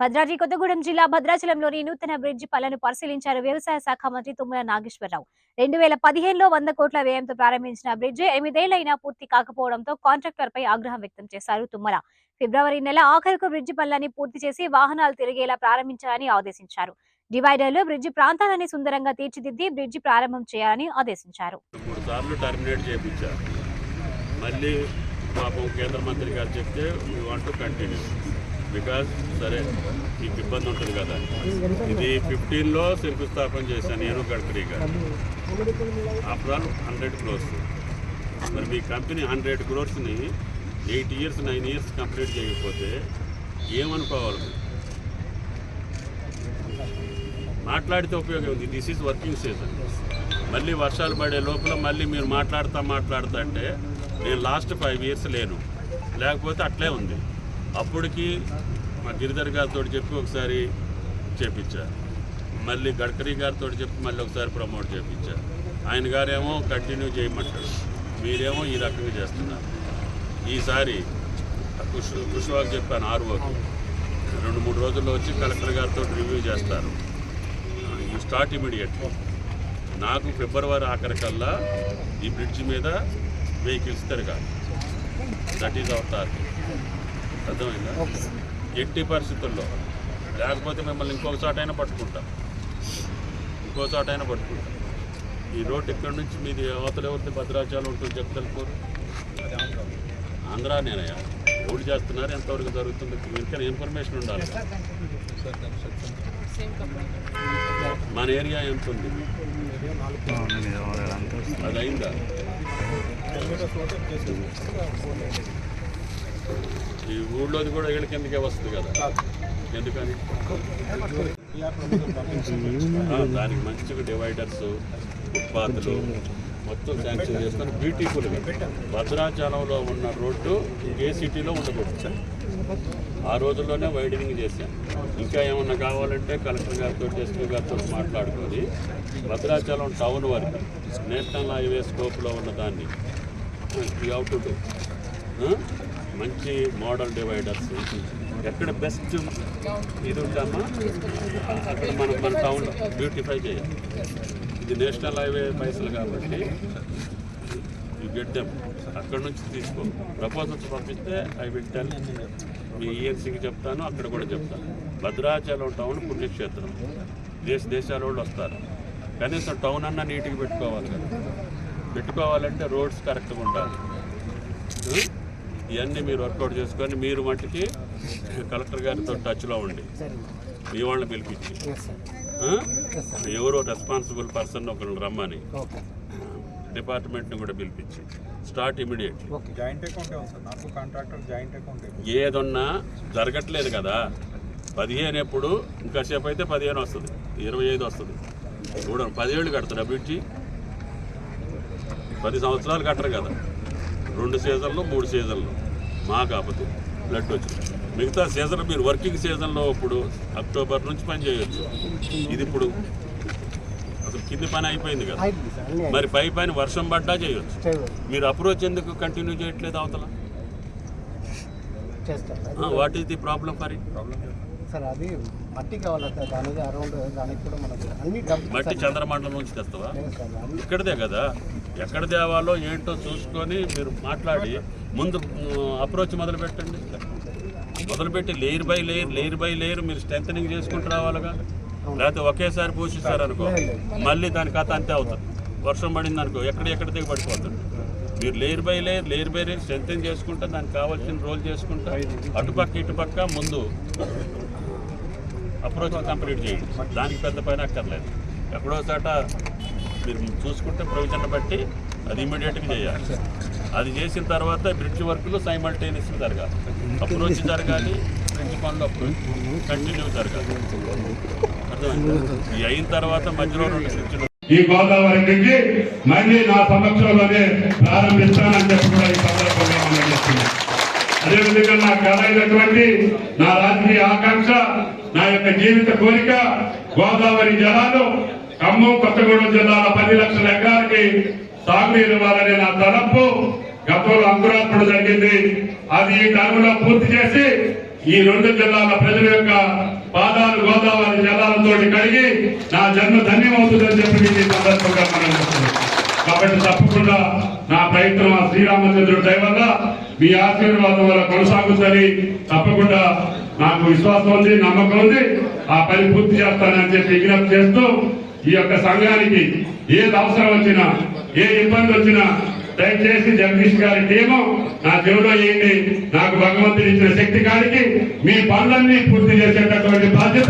భద్రాద్రి కొత్తగూడెం జిల్లా భద్రాచలంలోని నూతన బ్రిడ్జి పనులను పరిశీలించారు వ్యవసాయ శాఖ మంత్రి తుమ్మల నాగేశ్వరరావు. రెండు వేల పదిహేనులో వంద కోట్ల వ్యయంతో ప్రారంభించిన బ్రిడ్జి ఎనిమిదేళ్ళైనా పూర్తి కాకపోవడంతో కాంట్రాక్టర్పై ఆగ్రహం వ్యక్తం చేశారు తుమ్మల. ఫిబ్రవరి నెల ఆఖరుకు బ్రిడ్జి పనులని పూర్తి చేసి వాహనాలు తిరిగేలా ప్రారంభించాలని ఆదేశించారు. డివైడర్లు బ్రిడ్జి ప్రాంతాలని సుందరంగా తీర్చిదిద్ది బ్రిడ్జి ప్రారంభం చేయాలని ఆదేశించారు. మళ్ళీ పాపం కేంద్ర మంత్రి గారు చెప్తే we want to continue because సరే ఈ ఇబ్బంది ఉంటుంది కదా. ఇది ఫిఫ్టీన్లో శంకుస్థాపన చేశాను నేను గడ్కరీ గారు. After all hundred crores. మరి మీ company hundred క్రోర్స్ని eight years nine years complete చేయకపోతే ఏమనుకోవాలి? మాట్లాడితే ఉపయోగం ఉంది. దిస్ ఈజ్ వర్కింగ్ సీజన్ మళ్ళీ వర్షాలు పడే లోపల మళ్ళీ మీరు మాట్లాడుతా మాట్లాడుతా అంటే నేను లాస్ట్ ఫైవ్ ఇయర్స్ లేను. లేకపోతే అట్లే ఉంది. అప్పటికి మా గిరిధర్ గారితో చెప్పి ఒకసారి చేపించారు మళ్ళీ గడ్కరీ గారితో చెప్పి మళ్ళీ ఒకసారి ప్రమోట్ చేపించారు ఆయన గారేమో కంటిన్యూ చేయమంటాడు. మీరేమో ఈ రకంగా చేస్తున్నారు. ఈసారి కుష్ కుష్వాకి చెప్పాను ఆర్ఓకి రెండు మూడు రోజుల్లో వచ్చి కలెక్టర్ గారితో రివ్యూ చేస్తారు. You start immediately. నాకు ఫిబ్రవరి ఆఖరికల్లా ఈ బ్రిడ్జ్ మీద వెహికల్స్ తిరగాలి. దట్ ఈజ్ అవర్ టార్గెట్ అర్థమైందా? ఎట్టి పరిస్థితుల్లో లేకపోతే మిమ్మల్ని ఇంకొక చోటైనా పట్టుకుంటాం. ఇంకో చోటైనా పట్టుకుంటాం. ఈ రోడ్ ఇక్కడ నుంచి మీది అవతల ఎవరిది? భద్రాచలం ఉంటుంది చెప్తలుకోరు ఆంధ్రా. నేనయ్యా ఎవరు చేస్తున్నారు ఎంతవరకు జరుగుతుంది? వీరికైనా ఇన్ఫర్మేషన్ ఉండాలి. మన ఏరియా ఎంత ఉంది? అది అయిందా ఈ ఊళ్ళోది కూడా వీళ్ళ కిందకే వస్తుంది కదా. ఎందుకని? దానికి మంచిగా డివైడర్స్ ఫుట్పాత్లు మొత్తం శాంక్షన్ చేసుకొని బ్యూటిఫుల్గా భద్రాచలంలో ఉన్న రోడ్డు ఏ సిటీలో ఉండకూడదు. ఆ రోజుల్లోనే వైడనింగ్ చేశాను ఇంకా ఏమన్నా కావాలంటే కలెక్టర్ గారితో ఎస్పీ గారితో మాట్లాడుకొని భద్రాచలం టౌన్ వరకు నేషనల్ హైవే స్కోప్లో ఉన్న దాన్ని యూ హౌ టు డూ. మంచి మోడల్ డివైడర్స్. ఎక్కడ బెస్ట్ ఇది ఉంటామా అక్కడ మనం మన టౌన్ బ్యూటిఫై చేయాలి. ఇది నేషనల్ హైవే పైసలు కాబట్టి యూ గెట్ దెమ్ అక్కడ నుంచి తీసుకో. ప్రపోజల్స్ పంపిస్తే ఐ విల్ టెల్ మీ ఈఎన్సీకి చెప్తాను అక్కడ కూడా చెప్తాను. భద్రాచలం టౌన్ పుణ్యక్షేత్రం. దేశ దేశాల వాళ్ళు వస్తారు. కనీసం టౌన్ అన్నా నీట్గా పెట్టుకోవాలి కదా. పెట్టుకోవాలంటే రోడ్స్ కరెక్ట్గా ఉండాలి. ఇవన్నీ మీరు వర్కౌట్ చేసుకొని మీరు మట్టుకి కలెక్టర్ గారితో టచ్లో ఉండి మీ వాళ్ళని పిలిపించి? ఎవరో రెస్పాన్సిబుల్ పర్సన్ ఒకరిని రమ్మని. డిపార్ట్మెంట్ని కూడా పిలిపించి. స్టార్ట్ ఇమీడియట్ జాయింట్ అకౌంట్ ఉంది సార్? నాకు కాంట్రాక్టర్ జాయింట్ అకౌంట్ ఏదున్నా జరగట్లేదు కదా పదిహేను ఎప్పుడు ఇంకాసేపు అయితే పదిహేను వస్తుంది ఇరవై ఐదు వస్తుంది. చూడండి పదిహేళ్ళు కడతారు అభివృద్ధి పది సంవత్సరాలు కట్టరు కదా. రెండు సీజన్లు మూడు సీజన్లు. మా కాకపోతే బ్లడ్ వచ్చింది మిగతా సీజన్ మీరు వర్కింగ్ సీజన్లో ఇప్పుడు అక్టోబర్ నుంచి పని చేయొచ్చు. ఇది ఇప్పుడు అసలు కింది పని అయిపోయింది కదా. మరి పై పని వర్షం పడ్డా చేయొచ్చు. మీరు అప్రోచ్ ఎందుకు కంటిన్యూ చేయట్లేదు అవతల? What is the problem for it sir అది మట్టి కావాలి సార్ దానికి అరౌండ్ దానికి కూడా మనకు అన్ని మట్టి చంద్రమండలం నుంచి తెస్తావా? ఇక్కడదే కదా. ఎక్కడ తేవాలో ఏంటో చూసుకొని మీరు మాట్లాడి ముందు అప్రోచ్ మొదలు పెట్టండి మొదలుపెట్టి layer by layer layer by layer మీరు స్ట్రెంథనింగ్ చేసుకుంటూ రావాలిగా? లేకపోతే ఒకేసారి పూసిస్తారనుకో మళ్ళీ దాని కథ అంతే అవుతుంది. వర్షం పడింది అనుకో ఎక్కడ ఎక్కడ దిగి పడిపోతుంది? మీరు layer by layer layer by layer strengthen చేసుకుంటా దానికి కావాల్సిన రోల్ చేసుకుంటా. అటుపక్క ఇటుపక్క ముందు. అప్రోచ్ కంప్లీట్ చేయండి. దానికి పెద్ద పైన అక్కర్లేదు. ఎక్కడో చోట మీరు చూసుకుంటే ప్రొవిజన్ బట్టి అది ఇమీడియట్గా చేయాలి. అది చేసిన తర్వాత బ్రిడ్జ్ వర్క్లు సైమల్టేనియస్గా జరగాలి. అప్రోచ్ జరగాలి బ్రిడ్జ్ పనులు అప్రోచ్ కంటిన్యూ జరగాలి. అర్థమైందా? అయిన తర్వాత మధ్యలో రెండు బ్రిడ్జ్లు ఈ గోదావరి నుంచి మళ్ళీ నా సమక్షంలోనే ప్రారంభిస్తానని చెప్పి కూడా ఈ సందర్భంగా మనం చేస్తున్నాం అదేవిధంగా నా కళ అయినటువంటి నా రాజకీయ ఆకాంక్ష నా యొక్క జీవిత కోరిక గోదావరి జలాలు ఖమ్మం కొత్తగూడెం జిల్లాల పది లక్షల ఎకరాలకి సాగునీరు ఇవ్వాలనే నా తలపు గతంలో అంకురార్పణ జరిగింది. అది ఈ టర్మ్ పూర్తి చేసి ఈ రెండు జిల్లాల ప్రజల యొక్క పాదాలు గోదావరి జలాలతో కడిగి నా జన్మ ధన్యమవుతుందని చెప్పి ఈ సందర్భంగా మనం కాబట్టి తప్పకుండా నా ప్రయత్నం ఆ శ్రీరామచంద్రుడి దయ వల్ల మీ ఆశీర్వాదం వల్ల కొనసాగుతుంది. తప్పకుండా నాకు విశ్వాసం ఉంది నమ్మకం ఉంది. ఆ పని పూర్తి చేస్తానని చెప్పి విజ్ఞప్తి చేస్తూ ఈ యొక్క సంఘానికి ఏది అవసరం వచ్చినా ఏ ఇబ్బంది వచ్చినా దయచేసి జగదీష్ గారి టీము నా చెవిలో ఏంటి నాకు భగవంతుడు ఇచ్చిన శక్తి కాడికి మీ పనులన్నీ పూర్తి చేసేటటువంటి బాధ్యత.